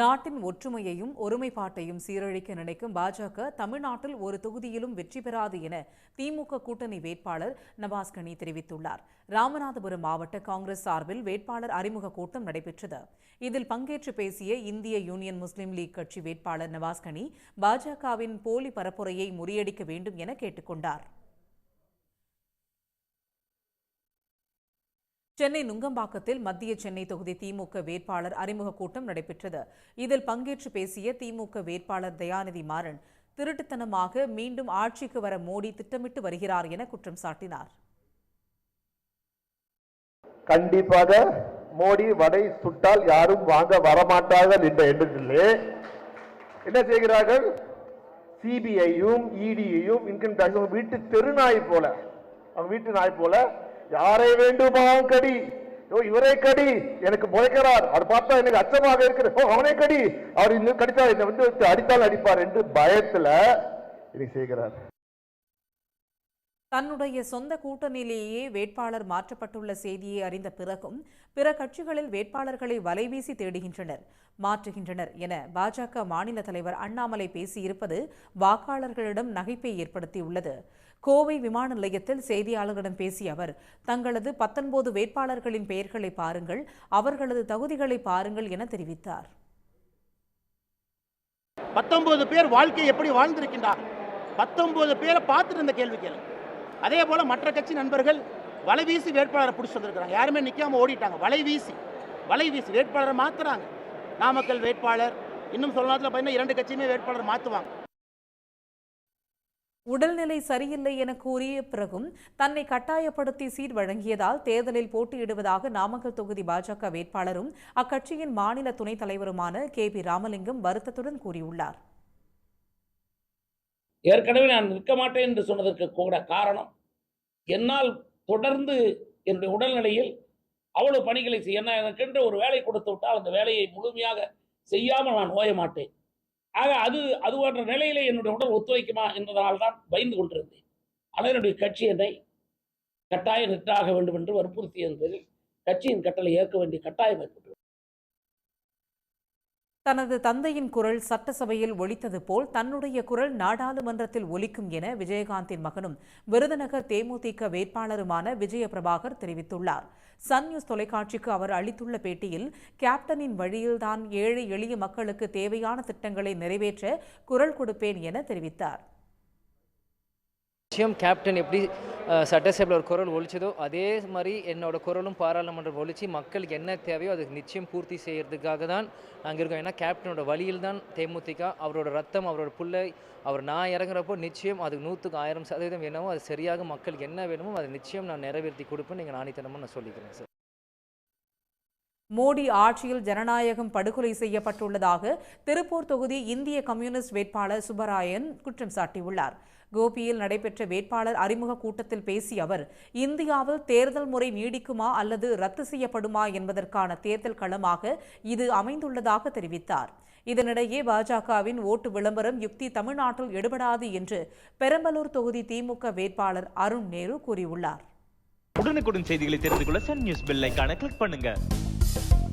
நாட்டின் ஒற்றுமையையும் ஒருமைப்பாட்டையும் சீரழிக்க நினைக்கும் பாஜக தமிழ்நாட்டில் ஒரு தொகுதியிலும் வெற்றி பெறாது என திமுக கூட்டணி வேட்பாளர் நவாஸ்கனி தெரிவித்துள்ளார். ராமநாதபுரம் மாவட்ட காங்கிரஸ் சார்பில் வேட்பாளர் அறிமுக கூட்டம் நடைபெற்றது. இதில் பங்கேற்று பேசிய இந்திய யூனியன் முஸ்லீம் லீக் கட்சி வேட்பாளர் நவாஸ்கனி பாஜகவின் போலி பரப்புரையை முறியடிக்க வேண்டும் என கேட்டுக்கொண்டார். சென்னை நுங்கம்பாக்கத்தில் மத்திய சென்னை தொகுதி திமுக வேட்பாளர் அறிமுக கூட்டம் நடைபெற்றது. இதில் பங்கேற்று பேசிய திமுக வேட்பாளர் தயாநிதி மாறன் திருட்டுத்தனமாக மீண்டும் ஆட்சிக்கு வர மோடி திட்டமிட்டு வருகிறார் என குற்றம் சாட்டினார். கண்டிப்பாக மோடி வடை சுட்டால் யாரும் வாங்க வரமாட்டார்கள் என்ற எண்ணத்திலே என்ன செய்கிறார்கள்? சிபிஐயும் இடியையும் இன்கம் டாக்ஸ் வீட்டு தெருநாய் போல அவங்க வீட்டு நாய் போல யாரை வேண்டுமா கடி. ஓ இவரே கடி. எனக்கு முறைக்கிறார் அவர் பார்த்தா எனக்கு அச்சமாக இருக்கிற ஓ அவனே கடி. அவர் இன்னும் கடித்தால் என்னை வந்து அடித்தால் அடிப்பார் என்று பயத்துல இதை செய்கிறார். தன்னுடைய சொந்த கூட்டணியிலேயே வேட்பாளர் மாற்றப்பட்டுள்ள செய்தியை அறிந்த பிறகும் பிற கட்சிகளில் வேட்பாளர்களை வலைவீசி தேடுகின்றனர் மாற்றுகின்றனர் என பாஜக மாநில தலைவர் அண்ணாமலை பேசியிருப்பது வாக்காளர்களிடம் நகைப்பை ஏற்படுத்தியுள்ளது. கோவை விமான நிலையத்தில் செய்தியாளர்களிடம் பேசிய அவர் தங்களது பத்தொன்பது வேட்பாளர்களின் பெயர்களை பாருங்கள் அவர்களது தகுதிகளை பாருங்கள் என தெரிவித்தார். பத்தொன்பது பேர் வாழ்க்கை எப்படி வாழ்ந்திருக்கின்றார்? பத்தொன்பது பேரை பார்த்துட்டு இந்த கேள்வி கேளு. அதே போல மற்ற கட்சி நண்பர்கள் வலை வீசி வேட்பாளரை பிடிச்சி வந்திருக்கிறாங்க. யாருமே நிற்காமல் ஓடிட்டாங்க. வலை வீசி வலை வீசி வேட்பாளரை மாத்துறாங்க. நாமக்கல் வேட்பாளர் இன்னும் சொல்ல நேரத்தில் பார்த்தீங்கன்னா இரண்டு கட்சியுமே வேட்பாளர் மாற்றுவாங்க உடல்நிலை சரியில்லை என கூறிய பிறகும் தன்னை கட்டாயப்படுத்தி சீட் வழங்கியதால் தேர்தலில் போட்டியிடுவதாக நாமக்கல் தொகுதி பாஜக வேட்பாளரும் அக்கட்சியின் மாநில துணைத் தலைவருமான கே பி ராமலிங்கம் வருத்தத்துடன் கூறியுள்ளார். ஏற்கனவே நான் நிற்க மாட்டேன் என்று சொன்னதற்கு கூட காரணம் என்னால் தொடர்ந்து என்னுடைய உடல்நிலையில் அவ்வளவு பணிகளை செய்ய என்ன எனக்கென்று ஒரு வேலை கொடுத்து விட்டால் அந்த வேலையை முழுமையாக செய்யாமல் நான் ஓய மாட்டேன். ஆக அது அது போன்ற நிலையிலே என்னுடைய உடல் ஒத்துழைக்குமா என்பதனால் தான் பயந்து கொண்டிருந்தேன். ஆனால் என்னுடைய கட்சி என்னை கட்டாயம் நிற்றாக வேண்டும் என்று வற்புறுத்தியதன் என்பதில் கட்சியின் கட்டளை ஏற்க வேண்டிய கட்டாயம் ஏற்பட்டு தனது தந்தையின் குரல் சட்டசபையில் ஒலித்தது போல் தன்னுடைய குரல் நாடாளுமன்றத்தில் ஒலிக்கும் என விஜயகாந்தின் மகனும் விருதுநகர் தேமுதிக வேட்பாளருமான விஜய பிரபாகர் தெரிவித்துள்ளார். சன் நியூஸ் தொலைக்காட்சிக்கு அவர் அளித்துள்ள பேட்டியில் கேப்டனின் வழியில்தான் ஏழை எளிய மக்களுக்கு தேவையான திட்டங்களை நிறைவேற்ற குரல் கொடுப்பேன் என தெரிவித்தார். கேப்டன் எப்படி சட்டசபையில் ஒரு குரல் ஒழிச்சதோ அதே மாதிரி என்னோட குரலும் பாராளுமன்றம் ஒழிச்சு மக்களுக்கு என்ன தேவையோ அதுக்கு நிச்சயம் பூர்த்தி செய்கிறதுக்காக தான் நாங்கள் இருக்கோம். ஏன்னா கேப்டனோட வழியில் தான் தேமுதிக அவரோட ரத்தம் அவரோட பிள்ளை அவர் நான் இறங்குறப்போ நிச்சயம் அதுக்கு நூற்றுக்கு ஆயிரம் சதவீதம் வேணுமோ அது சரியாக மக்களுக்கு என்ன வேணுமோ அதை நிச்சயம் நான் நிறைவேற்றி கொடுப்பேன் நீங்கள் நாணித்தனமாக நான் சொல்லிக்கிறேன் சார். மோடி ஆட்சியில் ஜனநாயகம் படுகொலை செய்யப்பட்டுள்ளதாக திருப்பூர் தொகுதி இந்திய கம்யூனிஸ்ட் வேட்பாளர் சுப்பராயன் குற்றம் சாட்டியுள்ளார். கோபியில் நடைபெற்ற வேட்பாளர் அறிமுக கூட்டத்தில் பேசிய அவர் இந்தியாவில் தேர்தல் முறை நீடிக்குமா அல்லது ரத்து செய்யப்படுமா என்பதற்கான தேர்தல் களமாக இது அமைந்துள்ளதாக தெரிவித்தார். இதனிடையே பாஜகவின் ஓட்டு விளம்பரம் யுக்தி தமிழ்நாட்டில் எடுபடாது என்று பெரம்பலூர் தொகுதி திமுக வேட்பாளர் அருண் நேரு கூறியுள்ளார். உடனுக்குடன் செய்திகளை தெரிந்து கொள்ள சன் நியூஸ் பெல் கிளிக் பண்ணுங்க. you